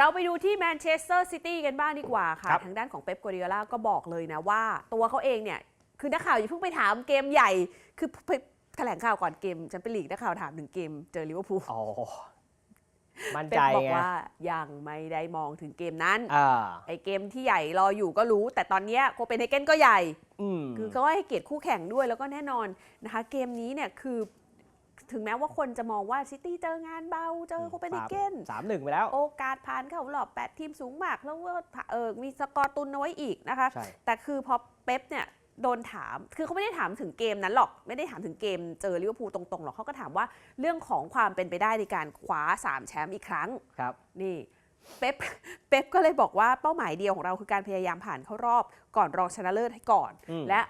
เราไปดูที่แมนเชสเตอร์ซิตี้กันบ้างดีกว่าค่ะ ครับ ทางด้านของเป๊ปกัวเดียล่าก็บอกเลยนะว่า ตัวเขาเองเนี่ย คือนักข่าวอย่าเพิ่งไปถามเกมใหญ่ คือไปแถลงข่าวก่อนเกมแชมเปี้ยนลีกนักข่าวถามถึงเกมเจอลิเวอร์พูลอ๋อ มั่นเป๊ใจปบอกไงว่ายังไม่ได้มองถึงเกมนั้น อ่าไอเกมที่ใหญ่รออยู่ก็รู้ แต่ตอนเนี้ยโคเปนเฮเกนก็ใหญ่ อืม คือก็ให้เกียรติคู่แข่งด้วยแล้วก็แน่นอนนะคะ เกมนี้เนี่ยคือ ถึงแม้ว่าคนจะมองว่าซิตี้เจองานเบา เจอโคเปนเฮเกนสามหนึ่งไปแล้ว โอกาสผ่านเข้ารอบ 8 ทีมสูงมาก แล้วก็เออมีสกอร์ตุนเอาไว้อีกนะคะใช่แต่คือพอเป๊ปเนี่ยโดนถาม คือเขาไม่ได้ถามถึงเกมนั้นหรอก ไม่ได้ถามถึงเกมเจอลิเวอร์พูลตรงๆหรอกเขาก็ถามว่าเรื่องของความเป็นไปได้ในการคว้า 3 แชมป์อีกครั้ง ครับ นี่ เป๊ป เป๊ปก็เลยบอกว่าเป้าหมายเดียวของเราคือการพยายามผ่านเข้ารอบก่อนรองชนะเลิศให้ก่อนอืมและ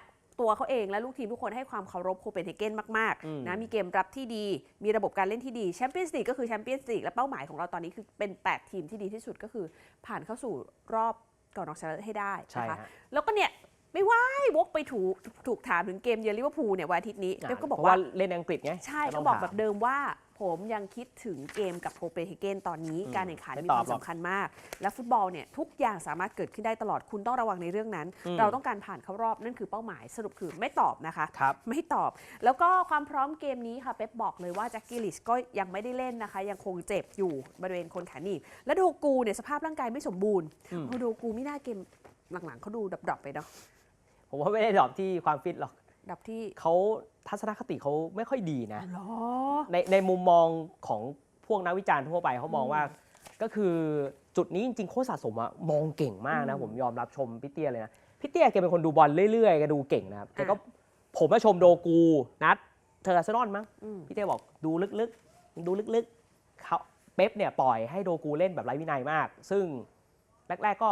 ตัวเขาเองและลูกทีมทุกคนให้ความเคารพโคเปนเฮเกนมากอืมๆนะมีเกมรับที่ดี มีระบบการเล่นที่ดีแชมเปี้ยนส์ลีกก็คือแชมเปี้ยนส์ลีกและเป้าหมายของเราตอนนี้คือเป็น 8 ทีมที่ดีที่สุดก็คือ ผ่านเข้าสู่รอบก่อนรองชนะเลิศให้ได้ใช่นะคะฮะแล้วก็เนี่ยไม่ว่าวกไปถูกถูกถามถึงเกมเยือนลิเวอร์พูลเนี่ยวันอาทิตย์นี้เป๊ปก็บอกเพระว่าเล่นอังกฤษไงใช่ต้ก็งบอกถามแบบเดิมว่า ผมยังคิดถึงเกมกับโคเปนเฮเกนตอนนี้อืมการแข่งขันไม่มีตคอบวามหรอกสำคัญมาก และฟุตบอลเนี่ยทุกอย่างสามารถเกิดขึ้นได้ตลอดคุณต้องระวังในเรื่องนั้นอืมเราต้องการผ่านเข้ารอบนั่นคือเป้าหมายสรุปคือไม่ตอบนะคะครับไม่ตอบ แล้วก็ความพร้อมเกมนี้ค่ะเป๊ปบอกเลยว่าแจ็คกิลิชก็ยังไม่ได้เล่นนะคะ ยังคงเจ็บอยู่บริเวณโคนขาหนีบและโดกูเนี่ยสภาพร่างกายไม่สมบูรณ์อืมโอ้โดกูไม่น่าเกมหลังๆเขาดูดับๆไปเนาะผมว่าไม่ได้ดรอปที่ความฟิตหรอก ดับที่เขาทัศนคติเขาไม่ค่อยดีนะ หรอ ในในมุมมองของพวกนักวิจารณ์ทั่วไปเขามองว่า ก็คือจุดนี้จริงๆโค้ชสะสมอะมองเก่งมากนะอืมผมยอมรับชมพี่เตี้ยเลยนะพี่เตี้ยแกเป็นคนดูบอลเรื่อยๆแกดูเก่งนะครับแกก็อะผมมาชมโดกูนัดเทอร์อาร์เซนอลมั้งอืม พี่เต้บอกดูลึกๆ ดูลึกๆเขาเป๊ปเนี่ยปล่อยให้โดกูเล่นแบบไร้วินัยมาก ซึ่งแรกๆก็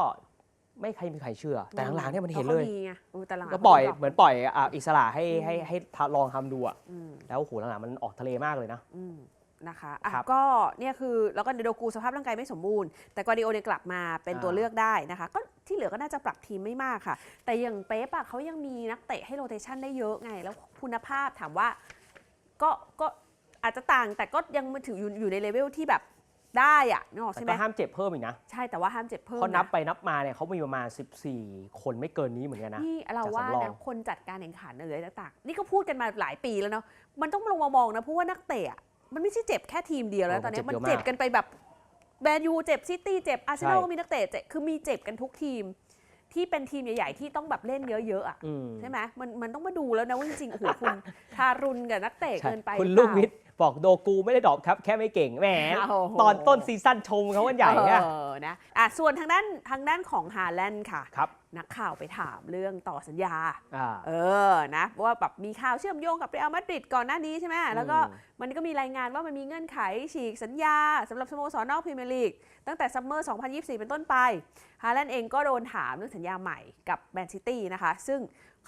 ไม่ใครมีใครเชื่อ แต่หลังๆเนี่ยมันเห็นเลยขาดีไงเออแต่หลังๆก็ปล่อยขาดรเหมือนปล่อยอะอิสระให้อืมให้ให้ทดลองทำดูอะอืมแล้วโอ้โหหลังๆมันออกทะเลมากเลยนะอืมนะคะอะครับก็เนี่ยคือแล้วก็เดโดกูสภาพร่างกายไม่สมบูรณ์ แต่กวาร์ดิโอเนี่ยกลับมาเป็นอ่าตัวเลือกได้นะคะ ก็ที่เหลือก็น่าจะปรับทีมไม่มากค่ะ แต่อย่างเป๊ปอะเขายังมีนักเตะให้โรเตชันได้เยอะไง แล้วคุณภาพถามว่าก็ก็อาจจะต่างแต่ก็ยังมาถืออยู่อยู่ในเลเวลที่แบบ ได้อะนึกออกแต่ใช่ไหมก็ห้ามเจ็บเพิ่มอีกนะใช่แต่ว่าห้ามเจ็บเพิ่มเพราะนับนะไปนับมาเนี่ยเขามีประมาณ 14 คนไม่เกินนี้เหมือนกันนะ นี่เราว่าจากสำรอนะงคนจัดการแข่งขันอะไรต่างๆนี่ก็พูดกันมาหลายปีแล้วเนาะมันต้องลงมามองนะเพราะว่านักเตะอะมันไม่ใช่เจ็บแค่ทีมเดียวแล้วตอนนี้มันเจ็บกันไปแบบแบนยูเจ็บซิตี้เจ็บอาร์เซนอลก็มีนักเตะเจ็บคือมีเจ็บกันทุกทีม ที่เป็นทีมใหญ่ๆ ที่ต้องแบบเล่นเยอะๆอะอืมใช่ไหมมันมันต้องมาดูแล้วนะว่าจริงๆโอ้โหคุณทารุณกับนักเตะใช่เกินไปคุณหลูรืกอเปานิดบอกโดกูไม่ได้ดรอปครับ แค่ไม่เก่งแหมโอ้โหตอนต้นซีซั่นชมเขากันใหญ่อะเออนะอะส่วนทางด้านทางด้านของฮาแลนด์ค่ะครับ นักข่าวไปถามเรื่องต่อสัญญาอ่าเออ นะ ว่าแบบมีข่าวเชื่อมโยงกับเรอัลมาดริดก่อนหน้านี้ใช่ไหม แล้วก็อืมมันก็มีรายงานว่ามันมีเงื่อนไขฉีกสัญญาสำหรับสโมสรนอกพรีเมียร์ลีก ตั้งแต่ซัมเมอร์ 2024 เป็นต้นไป ฮาแลนด์เองก็โดนถามเรื่องสัญญาใหม่กับแมนซิตี้นะคะ ซึ่ง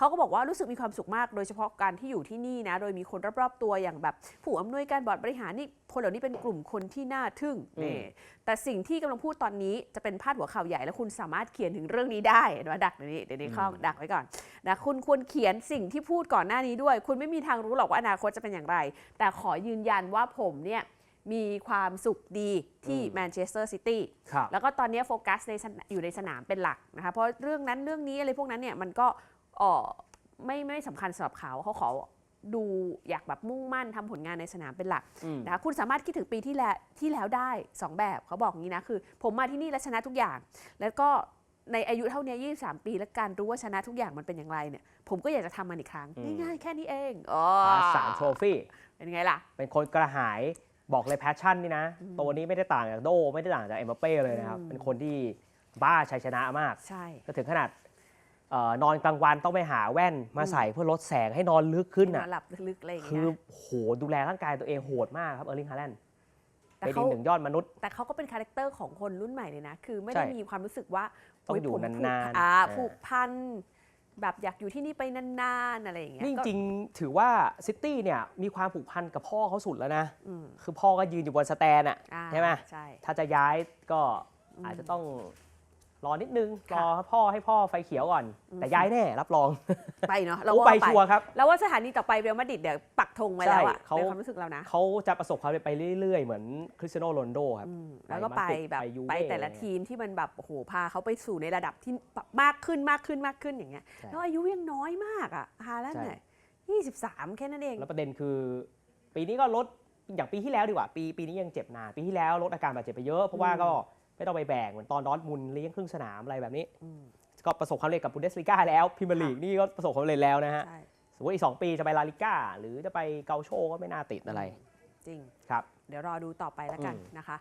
เขาก็บอกว่ารู้สึกมีความสุขมาก โดยเฉพาะการที่อยู่ที่นี่นะ โดยมีคนรอบๆตัวอย่างแบบผู้อำนวยการบอร์ดบริหารนี่คนเหล่านี้เป็นกลุ่มคนที่น่าทึ่งอืมนี่แต่สิ่งที่กำลังพูดตอนนี้จะเป็นพาดหัวข่าวใหญ่ แล้วคุณสามารถเขียนถึงเรื่องนี้ได้เห็นไหมดักเดี๋ยวนี้เดี๋ยวนี้เข้าดักไว้ก่อนนะคุณควรเขียนสิ่งที่พูดก่อนหน้านี้ด้วย คุณไม่มีทางรู้หรอกว่าอนาคตจะเป็นอย่างไร แต่ขอยืนยันว่าผมเนี่ยมีความสุขดีที่อืมแมนเชสเตอร์ซิตี้ครับแล้วก็ตอนนี้โฟกัสในสนอยู่ในสนามเป็นหลักนะคะเพราะเรื่องนั้นเรื่องนี้อะไรพวกนั้นเนี่ยมันก็ เออไม่ไม่สำคัญสำหรับเขาเขาขอดูอยากแบบมุ่งมั่นทำผลงานในสนามเป็นหลักอืม นะคะคุณสามารถคิดถึงปีที่แล้วที่แล้วได้ 2 แบบเขาบอกอย่างนี้นะคือ ผมมาที่นี่แล้วชนะทุกอย่าง แล้วก็ในอายุเท่านี้23 ปีแล้วการรู้ว่าชนะทุกอย่างมันเป็นอย่างไรเนี่ย ผมก็อยากจะทำมันอีกครั้ง อืม ง่ายๆ แค่นี้เองอ๋อสามโทรฟี่ เป็นไงล่ะ เป็นคนกระหายบอกเลยแพชชั่นนี่นะ อืมตัวนี้ไม่ได้ต่างจากโดไม่ได้ต่างจากเอ็มบัปเป้เลยนะครับ อืม เป็นคนที่บ้าชัยชนะมาก ใช่ ก็ถึงขนาด เอ่อนอนกลางวันต้องไปหาแว่นมาใส่เพื่อลดแสงให้นอนลึกขึ้นนออะนหลับลึกๆอะไรอย่างคืเงี้อย โหดูแลร่างกายตัวเองโหดมากครับเออร์ลิงฮาแลนด์แต่เป็นเขา อีกหนึ่งยอดมนุษย์ แต่เขาก็เป็นคาแรคเตอร์ของคนรุ่นใหม่เลยนะ คือไม่ได้ใช่มีความรู้สึกว่าต้องโยอยู่ผมนานๆผูกอ่าอ่าผูกพันแบบอยากอยู่ที่นี่ไปนานๆอะไรอย่างเงี้ยนี่จก็ริงๆถือว่าซิตี้เนี่ยมีความผูกพันกับพ่อเขาสุดแล้วนะ อืมคือพ่อก็ยืนอยู่บนสแตนอะอ่าใช่ไหม ใช่ ถ้าจะย้ายก็อืมอาจจะต้อง รอนิดนึงรค่ะอพ่อให้พ่อไฟเขียวก่อนอืมแต่ย้ายแน่รับรอง ไปเนาะเราโอ้ว่าไปไปชัวร์ครับแล้วว่าสถานีต่อไปเรอัลมาดริดเดี๋ยวปักธงไว้แล้วอะใช่เขาในความรู้สึกเรานะเขาจะประสบความสำเร็จไปเรื่อยๆ เหมือนคริสเตียโนโรนลโดครับอืมแล้วก็ไปไปมาดริดแบบไปยูเว่ไปแต่ละทีมที่มันแบบโอ้โหพาเขาไปสู่ในระดับที่มากขึ้นมากขึ้นมากขึ้นอย่างเงี้ยใช่แล้วอายุยังน้อยมากอะฮาแลนด์ใช่เนี่ยยี่สิบสามแค่นั้นเอง แล้วประเด็นคือ ปีนี้ก็ลดอย่างปีที่แล้วดีกว่า ปีปีนี้ยังเจ็บนานปีที่แล้วลดอาการบาดเจ็บไปเยอะเพราะว่าก็ ไม่ต้องไปแบกเหมือนตอนดอร์ทมุนด์เลี้ยงครึ่งสนามอะไรแบบนี้อืมก็ประสบความสำเร็จกับบุนเดสลีกาแล้วพรีเมียร์ลีกนี่ก็ประสบความสำเร็จแล้วนะฮะใช่สมมติอีก2ปีจะไปลาลิก้า หรือจะไปเกาโชก็ไม่น่าติดอะไร จริงครับ เดี๋ยวรอดูต่อไปแล้วกันอืมนะคะ